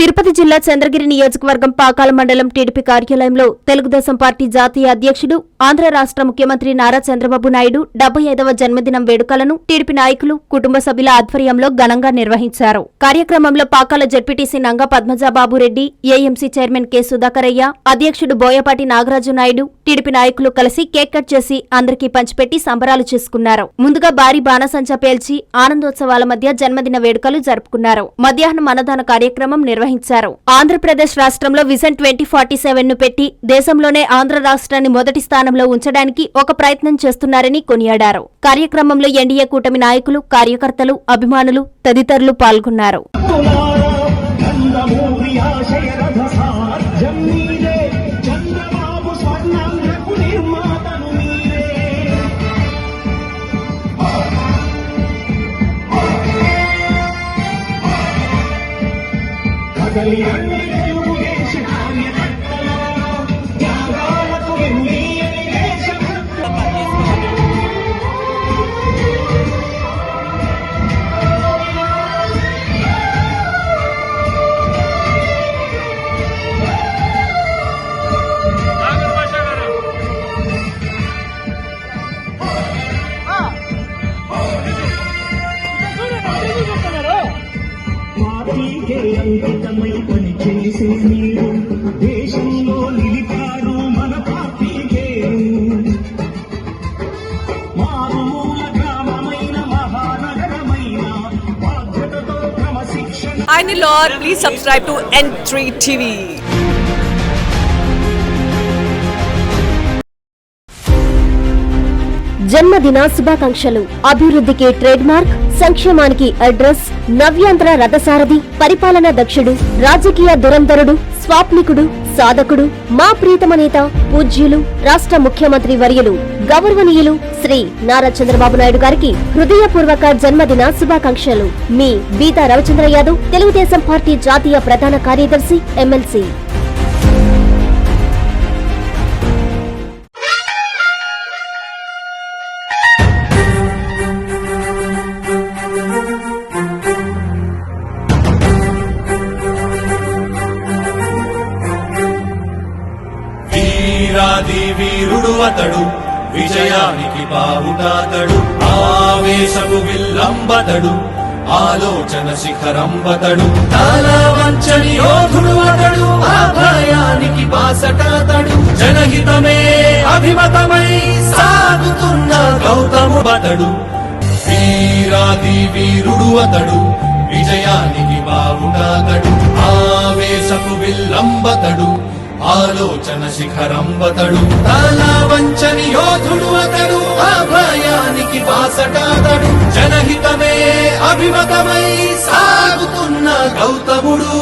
తిరుపతి జిల్లా చంద్రగిరి నియోజకవర్గం పాకాల మండలం టీడీపీ కార్యాలయంలో తెలుగుదేశం పార్టీ జాతీయ అధ్యక్షుడు ఆంధ్ర రాష్ట్ర ముఖ్యమంత్రి నారా చంద్రబాబు నాయుడు డెబ్బై ఐదవ జన్మదినం వేడుకలను టీడీపీ నాయకులు కుటుంబ సభ్యుల ఆధ్వర్యంలో ఘనంగా నిర్వహించారు. కార్యక్రమంలో Pakala ZPTC Nanga Padmajababu Reddy AMC chairman K Sudhakarayya అధ్యక్షుడు బోయపాటి నాగరాజు నాయుడు టీడీపీ నాయకులు కలిసి కేక్ కట్ చేసి అందరికీ పంచిపెట్టి సంబరాలు చేసుకున్నారు. ముందుగా భారీ బాణసంచా పేల్చి ఆనందోత్సవాల మధ్య జన్మదిన వేడుకలు జరుపుకున్నారు. మధ్యాహ్నం అన్నదాన కార్యక్రమం నిర్వహించారు. ఆంధ్రప్రదేశ్ రాష్ట్రంలో విజన్ ట్వంటీ ఫార్టీ సెవెన్ను పెట్టి దేశంలోనే ఆంధ్ర రాష్ట్రాన్ని మొదటి స్థానంలో ఉంచడానికి ఒక ప్రయత్నం చేస్తున్నారని కొనియాడారు. కార్యక్రమంలో ఎన్డీఏ కూటమి నాయకులు కార్యకర్తలు అభిమానులు తదితరులు పాల్గొన్నారు. 在你的美 పార్టీకే అంకితమై పని చేసే మీరు దేశంలో నిలిపారు మన పార్టీ మారుమూల గ్రామమైన మహానగరమైన బాధ్యతతో క్రమశిక్షణ. Hi Nilor, please subscribe to N3 TV జన్మదిన శుభాకాంక్షలు. అభివృద్ధికి ట్రేడ్ మార్క్ సంక్షేమానికి అడ్రస్ నవ్యాంధ్ర రథసారథి పరిపాలన దక్షుడు రాజకీయ దురంధరుడు స్వాప్నికుడు సాధకుడు మా ప్రీతమ నేత పూజ్యులు రాష్ట్ర ముఖ్యమంత్రి వర్యులు గౌరవనీయులు శ్రీ నారా చంద్రబాబు నాయుడు గారికి హృదయపూర్వక జన్మదిన శుభాకాంక్షలు. మీ బీతా రవిచంద్ర యాదవ్ తెలుగుదేశం పార్టీ జాతీయ ప్రధాన కార్యదర్శి ఎమ్మెల్సీ. వీరాది వీరుడు అతడు విజయానికి బావుటాతడు ఆవేశపు విల్లంబతడు ఆలోచన శిఖరంబతడు వంచని యోధుడు అతడు ఆభయానికి బాసటాతడు జనహితమే అభిమతమై సాగుతున్న గౌతము బతడు వీరాది వీరుడు అతడు విజయానికి బావుటాతడు ఆవేశపు విల్లంబతడు ఆలోచన శిఖరంబతడు తల వంచని యోధుడు అతడు. ఆ భయానికి బాసటాదడు జనహితమే అభిమతమై సాగుతున్న గౌతముడు.